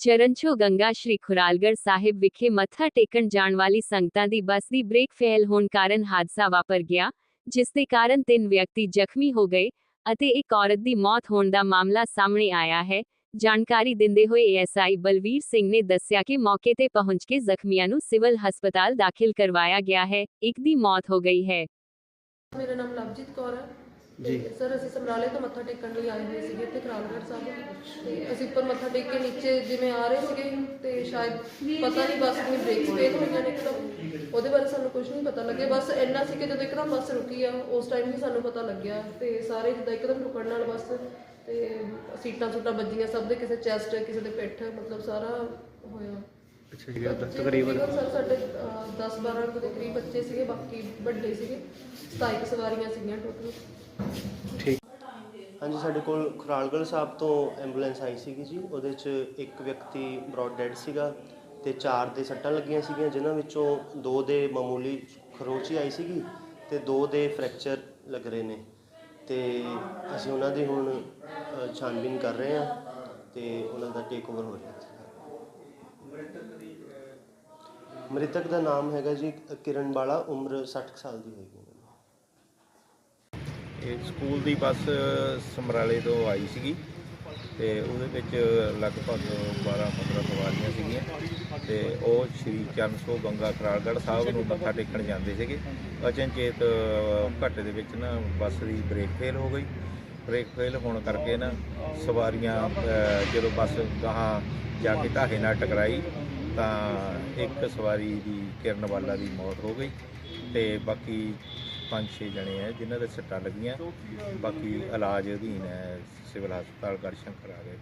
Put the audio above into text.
ਚਰਨਛੋ ਗੰਗਾ ਸ਼੍ਰੀ ਖੁਰਾਲਗੜ੍ਹ ਸਾਹਿਬ ਵਿਖੇ ਮੱਥਾ ਟੇਕਣ ਜਾਣ ਵਾਲੀ ਸੰਗਤਾਂ ਦੀ ਬੱਸ ਦੀ ਬ੍ਰੇਕ ਫੇਲ ਹੋਣ ਕਾਰਨ ਹਾਦਸਾ ਵਾਪਰ ਗਿਆ, ਜਿਸ ਦੇ ਕਾਰਨ ਤਿੰਨ ਵਿਅਕਤੀ ਜ਼ਖਮੀ ਹੋ ਗਏ ਅਤੇ ਇੱਕ ਔਰਤ ਦੀ ਮੌਤ ਹੋਣ ਦਾ ਮਾਮਲਾ ਸਾਹਮਣੇ ਆਇਆ ਹੈ। ਜਾਣਕਾਰੀ ਦਿੰਦੇ ਹੋਏ ਏਐਸਆਈ ਬਲਵੀਰ ਸਿੰਘ ਨੇ ਦੱਸਿਆ ਕਿ ਮੌਕੇ ਤੇ ਪਹੁੰਚ ਕੇ ਜ਼ਖਮੀਆਂ ਨੂੰ ਸਿਵਲ ਹਸਪਤਾਲ ਦਾਖਲ ਕਰਵਾਇਆ ਗਿਆ ਹੈ, ਇੱਕ ਦੀ ਮੌਤ ਹੋ ਗਈ ਹੈ। ਮੇਰਾ ਨਾਮ ਲਵਜੀਤ ਕੌਰ ਹੈ। ਜੀ। ਸਰ ਅਸੀਂ ਸਮਰਾਲੇ ਤੋਂ ਮੱਥਾ ਟੇਕਣ ਲਈ ਆਏ ਹੋਏ ਸੀਗੇ ਇੱਥੇ ਖਰਾਲਗੜ੍ਹ ਸਾਹਿਬ ਤੇ ਅਸੀਂ ਉੱਪਰ ਮੱਥਾ ਟੇਕ ਕੇ ਨੀਚੇ ਜਿਵੇਂ ਆ ਰਹੇ ਸੀਗੇ ਤੇ ਸ਼ਾਇਦ ਪਤਾ ਨਹੀਂ ਬੱਸ ਦੀ ਬ੍ਰੇਕ ਫੇਲ ਹੋਈਆਂ ਨੇ ਇੱਕਦਮ। ਉਹਦੇ ਬਾਰੇ ਸਾਨੂੰ ਕੁਝ ਨਹੀਂ ਪਤਾ ਲੱਗਿਆ। ਬਸ ਇੰਨਾ ਸੀ ਕਿ ਜਦੋਂ ਇੱਕਦਮ ਬੱਸ ਰੁਕੀ ਆ ਉਸ ਟਾਈਮ ਹੀ ਸਾਨੂੰ ਪਤਾ ਲੱਗਿਆ। ਤੇ ਸਾਰੇ ਜਿੱਦਾਂ ਇੱਕਦਮ ਰੁਕਣ ਨਾਲ ਬੱਸ ਤੇ ਸੀਟਾਂ ਸੂਟਾਂ ਵੱਜੀਆਂ ਸਭ ਦੇ ਕਿਸੇ ਚੈਸਟ ਕਿਸੇ ਦੇ ਪਿੱਠ ਮਤਲਬ ਸਾਰਾ ਹੋਇਆ। ਅੱਛਾ ਜੀ ਤਕਰੀਬਨ। ਸਰ ਸਾਡੇ 10 12 ਦੇ ਕਰੀਬ ਬੱਚੇ ਸੀਗੇ, ਬਾਕੀ ਵੱਡੇ ਸੀਗੇ। 27 ਸਵਾਰੀਆਂ ਸੀਗੀਆਂ ਟੋਟਲ ਠੀਕ। ਹਾਂਜੀ, ਸਾਡੇ ਕੋਲ ਖੁਰਾਲਗੜ੍ਹ ਸਾਹਿਬ ਤੋਂ ਐਂਬੂਲੈਂਸ ਆਈ ਸੀਗੀ ਜੀ। ਉਹਦੇ 'ਚ ਇੱਕ ਵਿਅਕਤੀ ਬ੍ਰੌਡ ਡੈਡ ਸੀਗਾ ਤੇ ਚਾਰ ਦੇ ਸੱਟਾਂ ਲੱਗੀਆਂ ਸੀਗੀਆਂ, ਜਿਨ੍ਹਾਂ ਵਿੱਚੋਂ ਦੋ ਦੇ ਮਾਮੂਲੀ ਖਰੋਚੀ ਆਈ ਸੀਗੀ ਤੇ ਦੋ ਦੇ ਫ੍ਰੈਕਚਰ ਲੱਗ ਰਹੇ ਨੇ। ਤੇ ਅਸੀਂ ਉਹਨਾਂ ਦੀ ਹੁਣ ਛਾਨਬੀਨ ਕਰ ਰਹੇ ਹਾਂ ਤੇ ਉਹਨਾਂ ਦਾ ਟੇਕ ਓਵਰ ਹੋ ਰਿਹਾ ਮ੍ਰਿਤਕ ਦਾ ਨਾਮ ਹੈਗਾ ਜੀ ਕਿਰਨ ਬਾਲਾ, ਉਮਰ 60 ਸਾਲ ਦੀ ਹੋਏਗੀ ਇਹ ਸਕੂਲ ਦੀ ਬੱਸ ਸਮਰਾਲੇ ਤੋਂ ਆਈ ਸੀਗੀ ਤੇ ਉਹਦੇ ਵਿੱਚ ਲਗਭਗ 12-15 ਸਵਾਰੀਆਂ ਸੀਗੀਆਂ ਤੇ ਉਹ ਸ਼੍ਰੀ ਚਰਨਸੋ ਗੰਗਾ ਕਰਾਲਗੜ੍ਹ ਸਾਹਿਬ ਨੂੰ ਮੱਥਾ ਟੇਕਣ ਜਾਂਦੇ ਸੀਗੇ। ਅਚਨਚੇਤ ਘਾਟੇ ਦੇ ਵਿੱਚ ਨਾ ਬੱਸ ਦੀ ਬ੍ਰੇਕ ਫੇਲ ਹੋ ਗਈ। ਬ੍ਰੇਕ ਫੇਲ ਹੋਣ ਕਰਕੇ ਨਾ ਸਵਾਰੀਆਂ ਜਦੋਂ ਬੱਸ ਗਾਹਾਂ ਜਾ ਕੇ ਢਾਹੇ ਨਾਲ ਟਕਰਾਈ ਤਾਂ ਇੱਕ ਸਵਾਰੀ ਦੀ ਕਿਰਨ ਵਾਲਾ ਦੀ ਮੌਤ ਹੋ ਗਈ ਤੇ ਬਾਕੀ ਪੰਜ ਛੇ ਜਣੇ ਹੈ ਜਿਨ੍ਹਾਂ ਦੇ ਸੱਟਾਂ ਲੱਗੀਆਂ। ਬਾਕੀ ਇਲਾਜ ਅਧੀਨ ਹੈ, ਸਿਵਲ ਹਸਪਤਾਲ ਗੜਸ਼ੰਕਰ ਆ ਗਏ।